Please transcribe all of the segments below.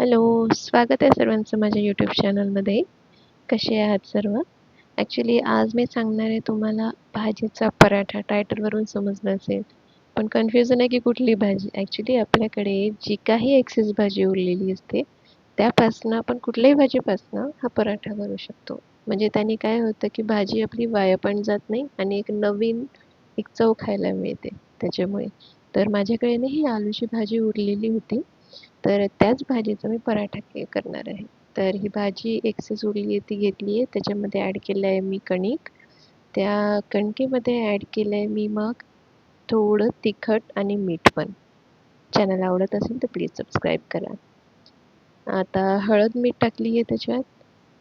Hello स्वागत आहे सर्वांचं माझ्या यूट्यूब चॅनलमध्ये कसे आहात सर्व? ॲक्च्युली आज मी सांगणार आहे तुम्हाला भाजीचा पराठा. टायटलवरून समजलं असेल. पण कन्फ्युजन आहे की कुठली भाजी. ॲक्च्युली आपल्याकडे जी काही एक्सेस भाजी उरलेली असते त्यापासनं आपण कुठल्याही भाजीपासनं हा पराठा करू शकतो. म्हणजे त्याने काय होतं की भाजी आपली वाया पण जात नाही आणि एक नवीन एक चव खायला मिळते त्याच्यामुळे. तर माझ्याकडे ना ही आलूची भाजी उरलेली होती. तर त्याच भाजीचा मी पराठा के करणार आहे. तर ही भाजी एकसे सोडली आहे ती घेतली आहे. त्याच्यामध्ये ॲड केलं आहे मी कणिक. त्या कणकेमध्ये ॲड केलं आहे मी मग थोडं तिखट आणि मीठ पण. चॅनल आवडत असेल तर प्लीज सबस्क्राईब करा. आता हळद मीठ टाकली आहे त्याच्यात.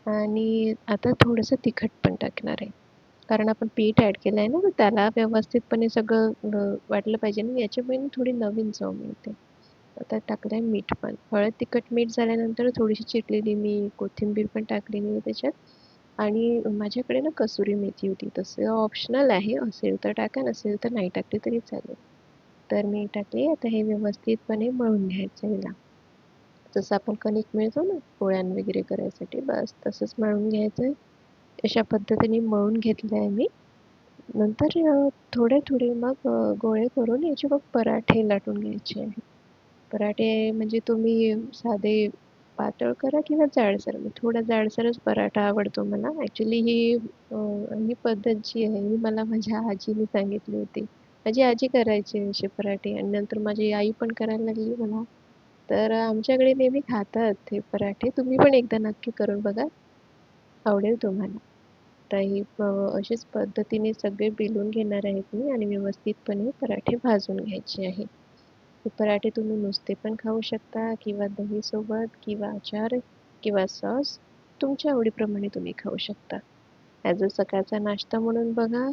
आणि आता थोडंसं तिखट पण टाकणार आहे. कारण आपण पीठ ॲड केलं आहे ना तर त्याला व्यवस्थितपणे सगळं वाटलं पाहिजे ना. याच्यामुळे थोडी नवीन चव मिळते. आता टाकलं आहे मीठ पण. हळद तिखट मीठ झाल्यानंतर थोडीशी चिरलेली मी कोथिंबीर पण टाकली मी त्याच्यात. आणि माझ्याकडे ना कसुरी मेथी होती. तसं ऑप्शनल आहे. असेल तर टाका नसेल तर नाही टाकली तरी चालेल. तर मी टाकली. आता हे व्यवस्थितपणे मळून घ्यायचं याला जसं आपण कणिक मिळतो ना पोळ्यां वगैरे करायसाठी बस तसंच मळून घ्यायचं आहे. अशा पद्धतीने मळून घेतलं आहे मी. नंतर थोडे थोडे मग गोळे करून याचे मग पराठे लाटून घ्यायचे आहे. पराठे म्हणजे तुम्ही साधे पातळ करा किंवा जाडसर? थोडा जाडसरच पराठा आवडतो मला. ॲक्च्युली ही ही पद्धत जी आहे ही मला माझ्या आजीने सांगितली होती. माझी आजी करायची असे पराठे आणि नंतर माझी आई पण करायला लागली मला. तर आमच्याकडे नेहमी खातात हे पराठे. तुम्ही पण एकदा नक्की करून बघा. आवडेल तुम्हाला. तर ही अशीच पद्धतीने सगळे बिलून घेणार आहेत मी आणि व्यवस्थितपणे पराठे भाजून घ्यायचे आहे पराठे तुम्ही नुसते पण खाऊ शकता किंवा दहीसोबत किंवा आचार किंवा सॉस तुमच्या आवडीप्रमाणे तुम्ही खाऊ शकता. ॲज अ सकाळचा नाश्ता म्हणून बघा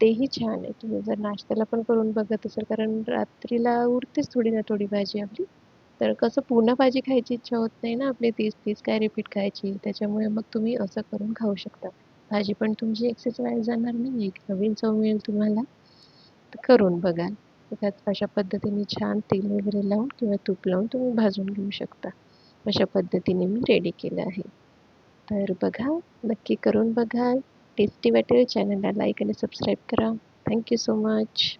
तेही छान आहे. तुम्ही जर नाश्त्याला पण करून बघत असाल कारण रात्रीला उरतेच थोडी ना थोडी भाजी आपली तर कसं पुन्हा भाजी खायची इच्छा होत नाही ना आपली तीच तीच काय रिपीट खायची त्याच्यामुळे मग तुम्ही असं करून खाऊ शकता. भाजी पण तुमची एक्सेस जाणार नाही एक नवीन चव मिळेल तुम्हाला करून बघा. त्यात अशा पद्धतीने छान तेल वगैरे लावून किंवा तूप लावून तुम्ही भाजून घेऊ शकता. अशा पद्धतीने मी रेडी केलं आहे. तर बघा नक्की करून बघा. टेस्टी वाटेल चॅनलला लाईक आणि सबस्क्राईब करा. Thank you so much